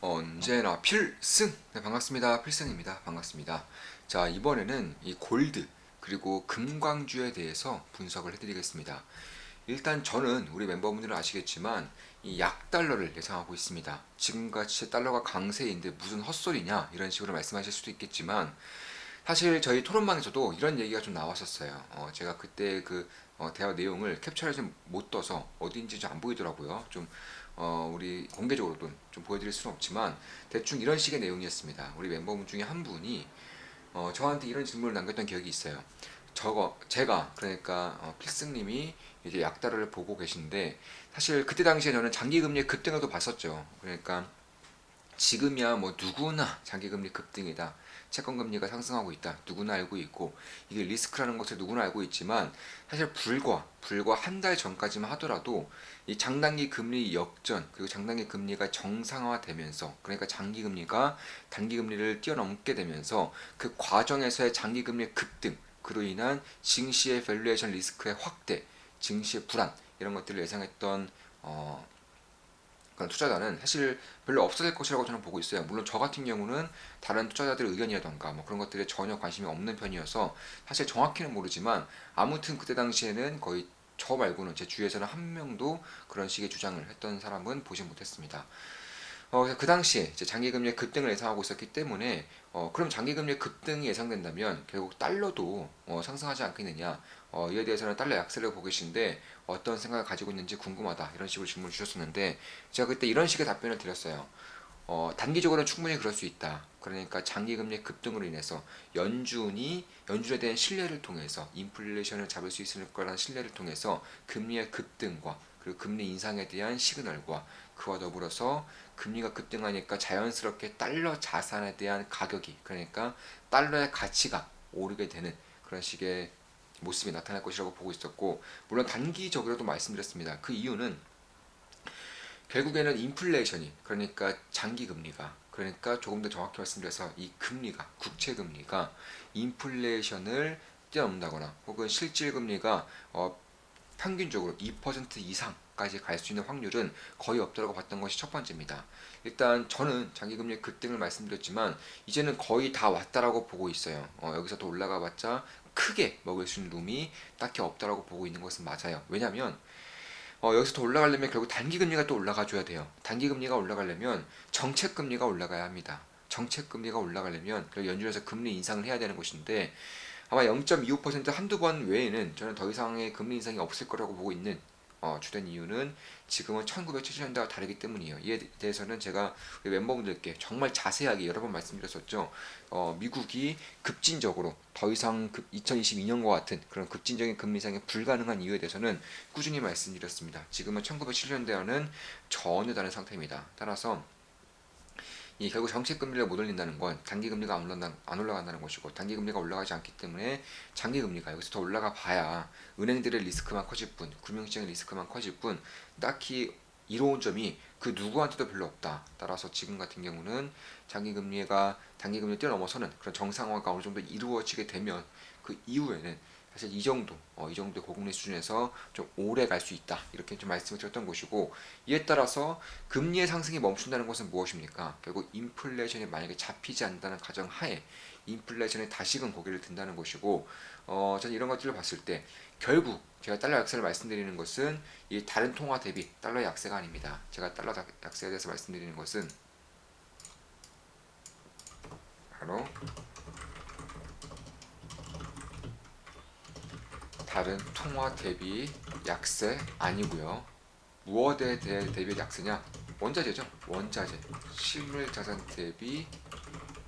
언제나 필승! 네, 반갑습니다. 필승입니다. 반갑습니다. 자, 이번에는 이 골드 그리고 금광주에 대해서 분석을 해드리겠습니다. 일단 저는 우리 멤버분들은 아시겠지만 이 약달러를 예상하고 있습니다. 지금같이 달러가 강세인데 무슨 헛소리냐 이런 식으로 말씀하실 수도 있겠지만 사실 저희 토론방에서도 이런 얘기가 좀 나왔었어요. 어, 제가 그때 그 어, 대화 내용을 캡처를 좀 못 떠서 어디인지 좀 안 보이더라고요. 좀 어, 우리 공개적으로도 좀 보여드릴 수는 없지만 대충 이런 식의 내용이었습니다. 우리 멤버분 중에 한 분이 어, 저한테 이런 질문을 남겼던 기억이 있어요. 저거 제가 그러니까 어, 필승님이 이제 약달러를 보고 계신데 사실 그때 당시에 저는 장기금리 급등을 또 봤었죠. 그러니까 지금이야 뭐 누구나 장기금리 급등이다. 채권 금리가 상승하고 있다. 누구나 알고 있고 이게 리스크라는 것을 누구나 알고 있지만 사실 불과 불과 한 달 전까지만 하더라도 이 장단기 금리 역전 그리고 장단기 금리가 정상화되면서 그러니까 장기 금리가 단기 금리를 뛰어넘게 되면서 그 과정에서의 장기 금리 급등 그로 인한 증시의 밸류에이션 리스크의 확대, 증시의 불안 이런 것들을 예상했던 어, 그런 투자자는 사실 별로 없어질 것이라고 저는 보고 있어요. 물론 저 같은 경우는 다른 투자자들의 의견이라던가 뭐 그런 것들에 전혀 관심이 없는 편이어서 사실 정확히는 모르지만 아무튼 그때 당시에는 거의 저 말고는 제 주위에서는 한 명도 그런 식의 주장을 했던 사람은 보지 못했습니다. 어, 그 당시에 장기금리의 급등을 예상하고 있었기 때문에 어, 그럼 장기금리의 급등이 예상된다면 결국 달러도 어, 상승하지 않겠느냐 어, 이에 대해서는 달러 약세를 보고 계신데 어떤 생각을 가지고 있는지 궁금하다 이런 식으로 질문을 주셨었는데 제가 그때 이런 식의 답변을 드렸어요. 어, 단기적으로는 충분히 그럴 수 있다. 그러니까 장기 금리 급등으로 인해서 연준이 연준에 대한 신뢰를 통해서 인플레이션을 잡을 수 있을 거라는 신뢰를 통해서 금리의 급등과 그리고 금리 인상에 대한 시그널과 그와 더불어서 금리가 급등하니까 자연스럽게 달러 자산에 대한 가격이 그러니까 달러의 가치가 오르게 되는 그런 식의 모습이 나타날 것이라고 보고 있었고 물론 단기적으로도 말씀드렸습니다. 그 이유는 결국에는 인플레이션이 그러니까 장기 금리가 그러니까 조금 더 정확히 말씀드려서 이 금리가 국채 금리가 인플레이션을 뛰어넘는다거나 혹은 실질 금리가 어, 평균적으로 2% 이상까지 갈 수 있는 확률은 거의 없다고 봤던 것이 첫 번째입니다. 일단 저는 장기금리 급등을 말씀드렸지만 이제는 거의 다 왔다라고 보고 있어요. 어, 여기서 더 올라가봤자 크게 먹을 수 있는 룸이 딱히 없다라고 보고 있는 것은 맞아요. 왜냐하면 어, 여기서 더 올라가려면 결국 단기금리가 또 올라가줘야 돼요. 단기금리가 올라가려면 정책금리가 올라가야 합니다. 정책금리가 올라가려면 연준에서 금리 인상을 해야 되는 것인데 아마 0.25% 한두 번 외에는 저는 더 이상의 금리 인상이 없을 거라고 보고 있는 어, 주된 이유는 지금은 1970년대와 다르기 때문이에요. 이에 대해서는 제가 멤버분들께 정말 자세하게 여러 번 말씀드렸었죠. 어, 미국이 급진적으로 더 이상 급 2022년과 같은 그런 급진적인 금리 인상이 불가능한 이유에 대해서는 꾸준히 말씀드렸습니다. 지금은 1970년대와는 전혀 다른 상태입니다. 따라서 이 결국 정책 금리를 못 올린다는 건 단기 금리가 안, 올라간다, 안 올라간다는 것이고 단기 금리가 올라가지 않기 때문에 장기 금리가 여기서 더 올라가 봐야 은행들의 리스크만 커질 뿐 금융시장의 리스크만 커질 뿐 딱히 이로운 점이 그 누구한테도 별로 없다. 따라서 지금 같은 경우는 장기 금리가 단기 금리 뛰어넘어서는 그런 정상화가 어느 정도 이루어지게 되면 그 이후에는 사실 이 정도 어, 이 정도 고금리 수준에서 좀 오래 갈 수 있다 이렇게 좀 말씀을 드렸던 것이고 이에 따라서 금리의 상승이 멈춘다는 것은 무엇입니까? 결국 인플레이션이 만약에 잡히지 않는다는 가정 하에 인플레이션이 다시금 고개를 든다는 것이고 어, 저는 이런 것들을 봤을 때 결국 제가 달러 약세를 말씀드리는 것은 이 다른 통화 대비 달러 약세가 아닙니다. 제가 달러 약세에 대해서 말씀드리는 것은 바로 다른 통화 대비 약세 아니고요. 무엇에 대해 대비 약세냐? 원자재죠. 원자재. 실물 자산 대비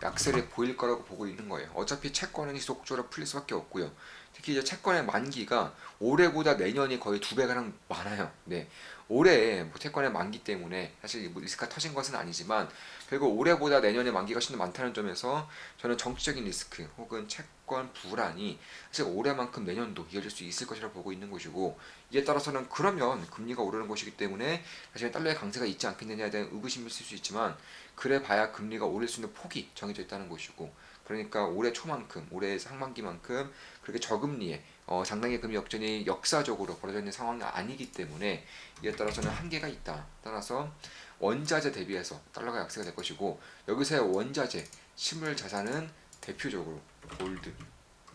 약세를 보일 거라고 보고 있는 거예요. 어차피 채권은 지속적으로 풀릴 수밖에 없고요. 특히 이제 채권의 만기가 올해보다 내년이 거의 두 배가량 많아요. 네. 올해 뭐 채권의 만기 때문에 사실 뭐 리스크가 터진 것은 아니지만 결국 올해보다 내년에 만기가 훨씬 더 많다는 점에서 저는 정치적인 리스크 혹은 채권 불안이 사실 올해만큼 내년도 이어질 수 있을 것이라고 보고 있는 것이고 이에 따라서는 그러면 금리가 오르는 것이기 때문에 사실 달러의 강세가 있지 않겠느냐에 대한 의구심이 있을 수 있지만 그래 봐야 금리가 오를 수 있는 폭이 정해져 있다는 것이고 그러니까 올해 초만큼 올해 상반기만큼 그렇게 저금리에 어, 상당히 금리 역전이 역사적으로 벌어져 있는 상황이 아니기 때문에 이에 따라서는 한계가 있다. 따라서 원자재 대비해서 달러가 약세가 될 것이고 여기서의 원자재 실물 자산은 대표적으로 골드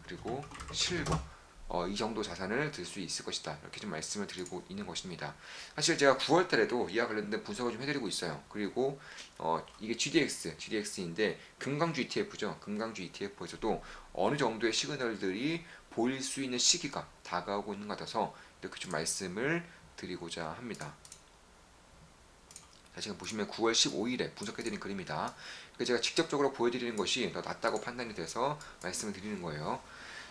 그리고 실버 어, 이 정도 자산을 들 수 있을 것이다 이렇게 좀 말씀을 드리고 있는 것입니다. 사실 제가 9월 달에도 이와 관련된 분석을 좀 해드리고 있어요. 그리고 어, 이게 GDX, GDX인데 금강주 ETF죠. 금강주 ETF에서도 어느 정도의 시그널들이 보일 수 있는 시기가 다가오고 있는 것 같아서 이렇게 좀 말씀을 드리고자 합니다. 자, 지금 보시면 9월 15일에 분석해드린. 그 제가 직접적으로 보여드리는 것이 더 낫다고 판단이 돼서 말씀을 드리는 거예요.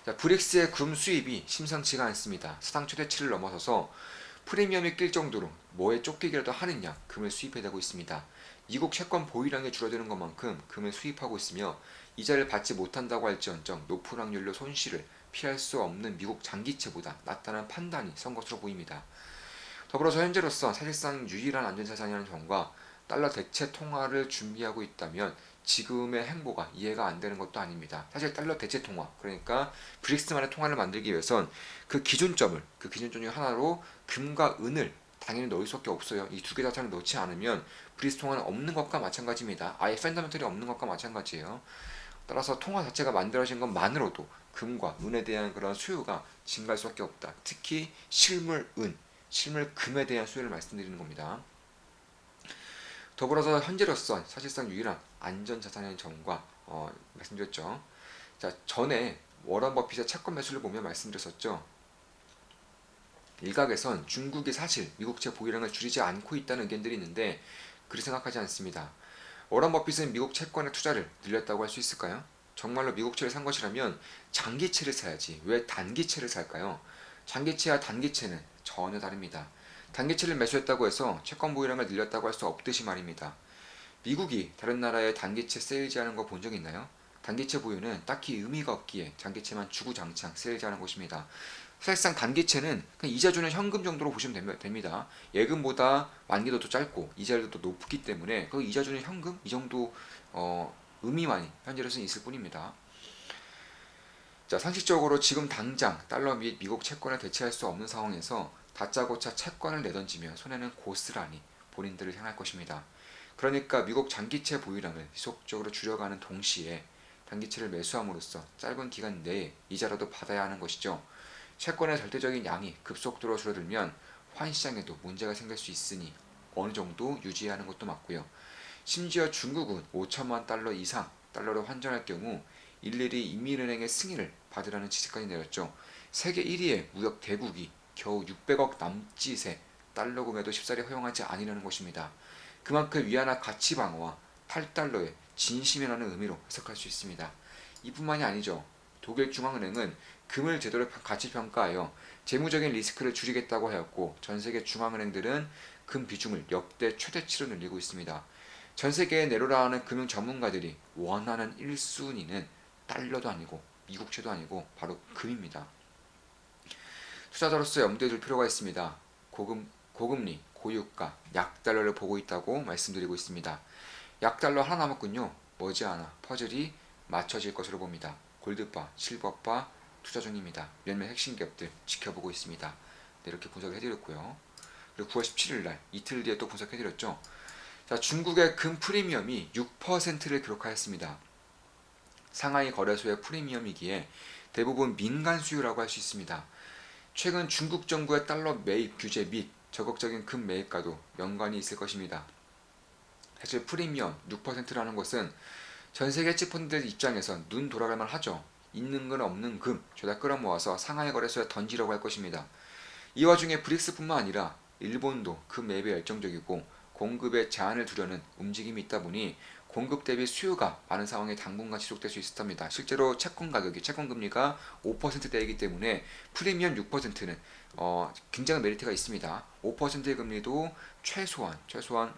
자, 브릭스의 금 수입이 심상치가 않습니다. 사상 최대치를 넘어서서 프리미엄이 낄 정도로 뭐에 쫓기기라도 하느냐 금을 수입해 되고 있습니다. 미국 채권 보유량이 줄어드는 것만큼 금을 수입하고 있으며 이자를 받지 못한다고 할지언정 높은 확률로 손실을 피할 수 없는 미국 장기채보다 낫다는 판단이 선 것으로 보입니다. 더불어서 현재로서 사실상 유일한 안전자산이라는 점과 달러 대체 통화를 준비하고 있다면 지금의 행보가 이해가 안 되는 것도 아닙니다. 사실 달러 대체 통화 그러니까 브릭스만의 통화를 만들기 위해선 그 기준점을 그 기준점 중 하나로 금과 은을 당연히 넣을 수밖에 없어요. 이 두 개 자체를 넣지 않으면 브릭스 통화는 없는 것과 마찬가지입니다. 아예 팬더멘털이 없는 것과 마찬가지예요. 따라서 통화 자체가 만들어진 것만으로도 금과 은에 대한 그런 수요가 증가할 수밖에 없다. 특히 실물 은, 실물 금에 대한 수요를 말씀드리는 겁니다. 더불어서 현재로서 사실상 유일한 안전 자산의 점과 어, 말씀드렸죠. 자 전에 워런 버핏의 채권 매수를 보면 말씀드렸었죠. 일각에선 중국이 사실 미국채 보유량을 줄이지 않고 있다는 의견들이 있는데 그리 생각하지 않습니다. 워런 버핏은 미국 채권의 투자를 늘렸다고 할 수 있을까요? 정말로 미국채를 산 것이라면 장기채를 사야지 왜 단기채를 살까요? 장기채와 단기채는 전혀 다릅니다. 단기채를 매수했다고 해서 채권 보유량을 늘렸다고 할 수 없듯이 말입니다. 미국이 다른 나라의 단기채 세일즈하는 거 본 적 있나요? 단기채 보유는 딱히 의미가 없기에 장기채만 주구장창 세일즈하는 것입니다. 사실상 단기채는 그냥 이자 주는 현금 정도로 보시면 됩니다. 예금보다 만기도 더 짧고 이자율도 더 높기 때문에 그 이자 주는 현금 이 정도 어, 의미만이 현재로서는 있을 뿐입니다. 자 상식적으로 지금 당장 달러 및 미국 채권을 대체할 수 없는 상황에서 다짜고짜 채권을 내던지면 손해는 고스란히 본인들을 향할 것입니다. 그러니까 미국 장기채 보유량을 지속적으로 줄여가는 동시에 단기채를 매수함으로써 짧은 기간 내에 이자라도 받아야 하는 것이죠. 채권의 절대적인 양이 급속도로 줄어들면 환 시장에도 문제가 생길 수 있으니 어느 정도 유지하는 것도 맞고요. 심지어 중국은 5천만 달러 이상 달러로 환전할 경우 일일이 인민은행의 승인을 받으라는 지시까지 내렸죠. 세계 1위의 무역 대국이 겨우 600억 남짓의 달러 구매도 쉽사리 허용하지 아니라는 것입니다. 그만큼 위안화 가치 방어와 탈달러의 진심이라는 의미로 해석할 수 있습니다. 이뿐만이 아니죠. 독일 중앙은행은 금을 제대로 가치 평가하여 재무적인 리스크를 줄이겠다고 하였고 전 세계 중앙은행들은 금 비중을 역대 최대치로 늘리고 있습니다. 전 세계에 내로라 하는 금융 전문가들이 원하는 1순위는 달러도 아니고 미국채도 아니고 바로 금입니다. 투자자로서 염두에 둘 필요가 있습니다. 고금, 고금리, 고유가, 약달러를 보고 있다고 말씀드리고 있습니다. 약달러 하나 남았군요. 머지않아 퍼즐이 맞춰질 것으로 봅니다. 골드바, 실버바 투자 중입니다. 몇몇 핵심 기업들 지켜보고 있습니다. 네, 이렇게 분석을 해드렸고요. 그리고 9월 17일 날 이틀 뒤에 또 분석해드렸죠. 자, 중국의 금 프리미엄이 6%를 기록하였습니다. 상하이 거래소의 프리미엄이기에 대부분 민간 수요라고 할 수 있습니다. 최근 중국 정부의 달러 매입 규제 및 적극적인 금 매입과도 연관이 있을 것입니다. 사실 프리미엄 6%라는 것은 전 세계 치펀들 입장에서 눈 돌아갈 만 하죠. 있는 건 없는 금 죄다 끌어모아서 상하이 거래소에 던지려고 할 것입니다. 이 와중에 브릭스뿐만 아니라 일본도 금 매입에 열정적이고 공급에 제한을 두려는 움직임이 있다 보니 공급 대비 수요가 많은 상황에 당분간 지속될 수 있습니다. 실제로 채권 가격이 채권 금리가 5%대이기 때문에 프리미엄 6%는 어, 굉장히 메리트가 있습니다. 5%의 금리도 최소한 최소한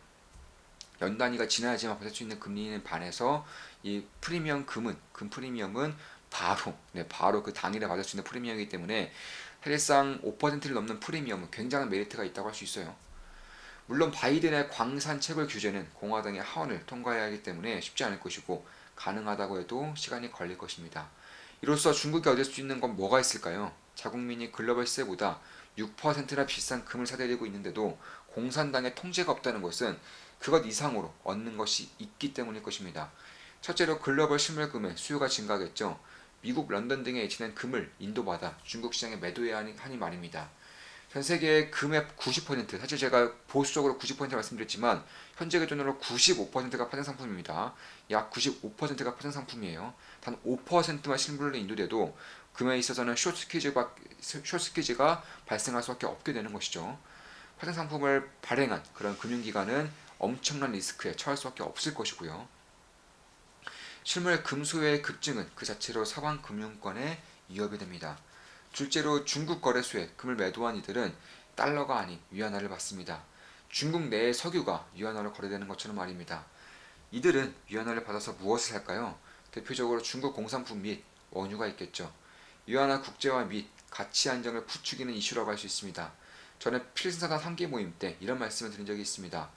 연 단위가 지나야지만 받을 수 있는 금리는 반해서 이 프리미엄 금은 금 프리미엄은 바로 네, 바로 그 당일에 받을 수 있는 프리미엄이기 때문에 사실상 5%를 넘는 프리미엄은 굉장한 메리트가 있다고 할 수 있어요. 물론 바이든의 광산 채굴 규제는 공화당의 하원을 통과해야 하기 때문에 쉽지 않을 것이고 가능하다고 해도 시간이 걸릴 것입니다. 이로써 중국이 얻을 수 있는 건 뭐가 있을까요? 자국민이 글로벌 시세보다 6%나 비싼 금을 사들이고 있는데도 공산당의 통제가 없다는 것은 그것 이상으로 얻는 것이 있기 때문일 것입니다. 첫째로 글로벌 실물금의 수요가 증가하겠죠. 미국, 런던 등에 있는 금을 인도받아 중국 시장에 매도해야 하니 말입니다. 전 세계의 금의 90% 사실 제가 보수적으로 90% 말씀드렸지만 현재 기준으로 95%가 파생 상품입니다. 약 95%가 파생 상품이에요. 단 5%만 실물로 인도돼도 금에 있어서는 숏스퀴즈가 숏스퀴즈가 발생할 수밖에 없게 되는 것이죠. 파생 상품을 발행한 그런 금융기관은 엄청난 리스크에 처할 수밖에 없을 것이고요. 실물 금수요의 급증은 그 자체로 서방 금융권에 위협이 됩니다. 둘째로 중국 거래소에 금을 매도한 이들은 달러가 아닌 위안화를 받습니다. 중국 내의 석유가 위안화로 거래되는 것처럼 말입니다. 이들은 위안화를 받아서 무엇을 살까요? 대표적으로 중국 공산품 및 원유가 있겠죠. 위안화 국제화 및 가치 안정을 부추기는 이슈라고 할 수 있습니다. 저는 필승사단 3기 모임 때 이런 말씀을 드린 적이 있습니다.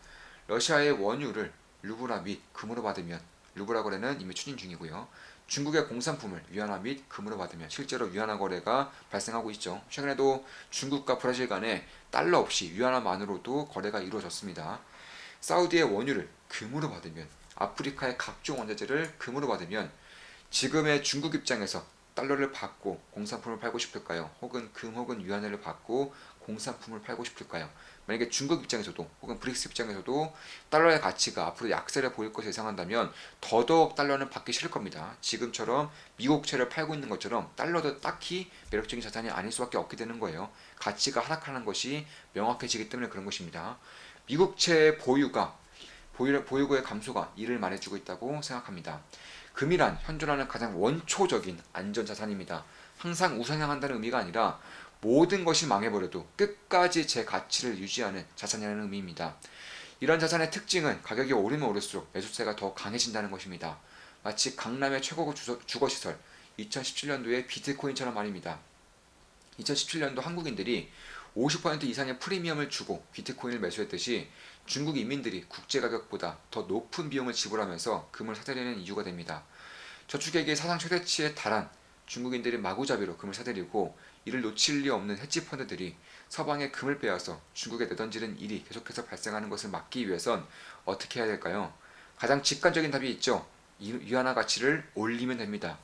러시아의 원유를 루브라 및 금으로 받으면 루브라 거래는 이미 추진 중이고요. 중국의 공산품을 위안화 및 금으로 받으면 실제로 위안화 거래가 발생하고 있죠. 최근에도 중국과 브라질 간에 달러 없이 위안화만으로도 거래가 이루어졌습니다. 사우디의 원유를 금으로 받으면 아프리카의 각종 원자재를 금으로 받으면 지금의 중국 입장에서 달러를 받고 공산품을 팔고 싶을까요? 혹은 금 혹은 위안화를 받고 공산품을 팔고 싶을까요? 만약에 중국 입장에서도 혹은 브릭스 입장에서도 달러의 가치가 앞으로 약세를 보일 것을 예상한다면 더더욱 달러는 받기 싫을 겁니다. 지금처럼 미국채를 팔고 있는 것처럼 달러도 딱히 매력적인 자산이 아닐 수밖에 없게 되는 거예요. 가치가 하락하는 것이 명확해지기 때문에 그런 것입니다. 미국채 보유가 보유, 보유고의 감소가 이를 말해주고 있다고 생각합니다. 금이란 현존하는 가장 원초적인 안전 자산입니다. 항상 우상향한다는 의미가 아니라 모든 것이 망해버려도 끝까지 제 가치를 유지하는 자산이라는 의미입니다. 이런 자산의 특징은 가격이 오르면 오를수록 매수세가 더 강해진다는 것입니다. 마치 강남의 최고급 주거시설 2017년도의 비트코인처럼 말입니다. 2017년도 한국인들이 50% 이상의 프리미엄을 주고 비트코인을 매수했듯이 중국 인민들이 국제 가격보다 더 높은 비용을 지불하면서 금을 사들이는 이유가 됩니다. 저축액의 사상 최대치에 달한 중국인들이 마구잡이로 금을 사들이고 이를 놓칠 리 없는 헤지 펀드들이 서방의 금을 빼앗아 중국에 내던지는 일이 계속해서 발생하는 것을 막기 위해선 어떻게 해야 될까요? 가장 직관적인 답이 있죠. 위안화 가치를 올리면 됩니다.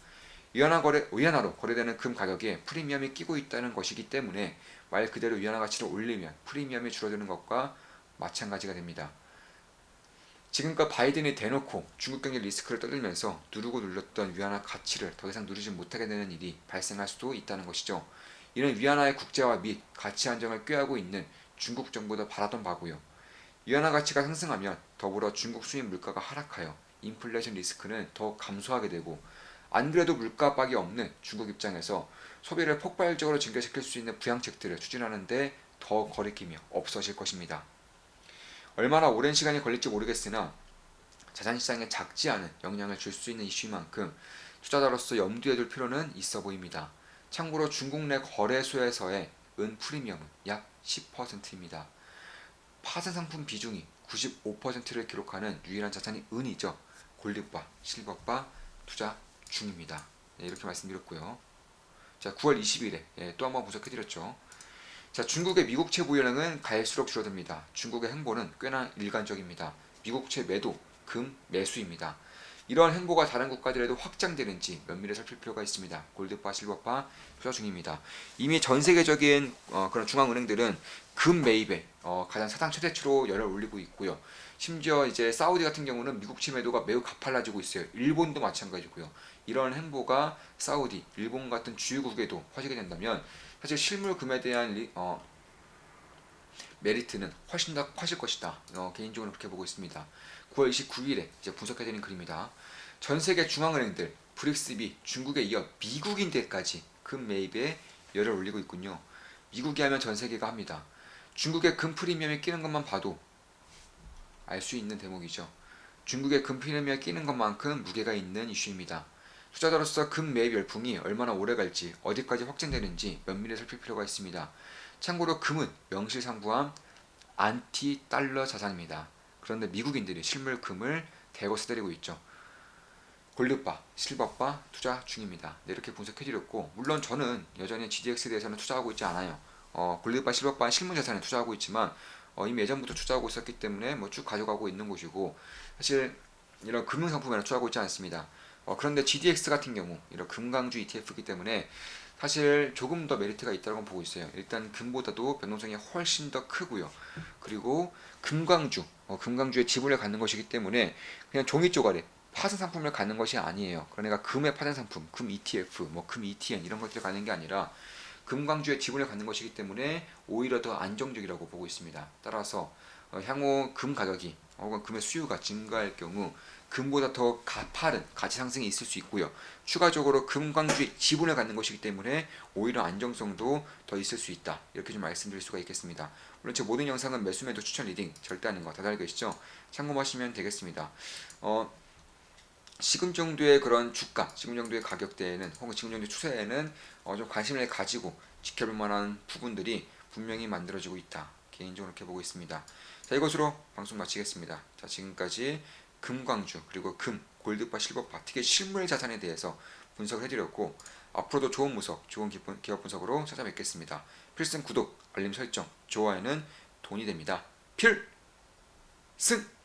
위안화 거래, 위안화로 거래되는 금 가격에 프리미엄이 끼고 있다는 것이기 때문에 말 그대로 위안화 가치를 올리면 프리미엄이 줄어드는 것과 마찬가지가 됩니다. 지금껏 바이든이 대놓고 중국 경제 리스크를 떠들면서 누르고 눌렀던 위안화 가치를 더 이상 누르지 못하게 되는 일이 발생할 수도 있다는 것이죠. 이는 위안화의 국제화 및 가치 안정을 꾀하고 있는 중국 정부도 바라던 바고요. 위안화 가치가 상승하면 더불어 중국 수입 물가가 하락하여 인플레이션 리스크는 더 감소하게 되고 안 그래도 물가박이 없는 중국 입장에서 소비를 폭발적으로 증가시킬 수 있는 부양책들을 추진하는데 더 거리낌이 없어질 것입니다. 얼마나 오랜 시간이 걸릴지 모르겠으나 자산 시장에 작지 않은 영향을 줄 수 있는 이슈인 만큼 투자자로서 염두에 둘 필요는 있어 보입니다. 참고로 중국 내 거래소에서의 은 프리미엄은 약 10%입니다. 파생 상품 비중이 95%를 기록하는 유일한 자산이 은이죠. 골드바, 실버바 투자 중입니다. 네, 이렇게 말씀드렸고요. 자, 9월 20일에 예, 또 한번 분석해드렸죠. 자, 중국의 미국채 보유량은 갈수록 줄어듭니다. 중국의 행보는 꽤나 일관적입니다. 미국채 매도, 금 매수입니다. 이러한 행보가 다른 국가들에도 확장되는지 면밀히 살필 필요가 있습니다. 골드바, 실버바 투자 중입니다. 이미 전 세계적인 어, 그런 중앙은행들은 금 매입에 어, 가장 사상 최대치로 열을 올리고 있고요. 심지어 이제 사우디 같은 경우는 미국채 매도가 매우 가팔라지고 있어요. 일본도 마찬가지고요. 이런 행보가 사우디, 일본 같은 주요국에도 퍼지게 된다면 사실 실물 금에 대한 리, 어, 메리트는 훨씬 더 커질 것이다. 어, 개인적으로 그렇게 보고 있습니다. 9월 29일에 이제 분석해드린 그림이다. 전 세계 중앙은행들 브릭스 및 중국에 이어 미국인들까지 금 매입에 열을 올리고 있군요. 미국이 하면 전 세계가 합니다. 중국의 금 프리미엄이 끼는 것만 봐도 알 수 있는 대목이죠. 중국의 금 프리미엄이 끼는 것만큼 무게가 있는 이슈입니다. 투자자로서 금 매입 열풍이 얼마나 오래 갈지 어디까지 확진되는지 면밀히 살필 필요가 있습니다. 참고로 금은 명실상부한 안티 달러 자산입니다. 그런데 미국인들이 실물 금을 대거 쓰들이고 있죠. 골드바, 실버바 투자 중입니다. 네, 이렇게 분석해드렸고 물론 저는 여전히 GDX에 대해서는 투자하고 있지 않아요. 어, 골드바, 실버바 실무자산에 투자하고 있지만 어, 이미 예전부터 투자하고 있었기 때문에 뭐 쭉 가져가고 있는 것이고 사실 이런 금융상품에는 투자하고 있지 않습니다. 어, 그런데 GDX 같은 경우 이런 금강주 ETF이기 때문에 사실 조금 더 메리트가 있다고 보고 있어요. 일단 금보다도 변동성이 훨씬 더 크고요. 그리고 금광주, 어, 금광주의 지분을 갖는 것이기 때문에 그냥 종이 쪼가리 파생 상품을 갖는 것이 아니에요. 그러니까 금의 파생 상품, 금 ETF, 뭐 금 ETN 이런 것들을 갖는 게 아니라 금광주의 지분을 갖는 것이기 때문에 오히려 더 안정적이라고 보고 있습니다. 따라서 어, 향후 금 가격이 혹은 금의 수요가 증가할 경우 금보다 더 가파른 가치 상승이 있을 수 있고요. 추가적으로 금광주의 지분을 갖는 것이기 때문에 오히려 안정성도 더 있을 수 있다. 이렇게 좀 말씀드릴 수가 있겠습니다. 물론 제 모든 영상은 매수매도 추천 리딩 절대 아닌 거 다들 알고 계시죠? 참고하시면 되겠습니다. 어, 지금 정도의 그런 주가, 지금 정도의 가격대에는 혹은 지금 정도의 추세에는 어, 좀 관심을 가지고 지켜볼 만한 부분들이 분명히 만들어지고 있다. 개인적으로 이렇게 보고 있습니다. 자 이것으로 방송 마치겠습니다. 자 지금까지 금광주 그리고 금, 골드바, 실버바 특히 실물 자산에 대해서 분석을 해드렸고 앞으로도 좋은 분석, 좋은 기업 분석으로 찾아뵙겠습니다. 필승 구독, 알림 설정, 좋아요는 돈이 됩니다. 필승!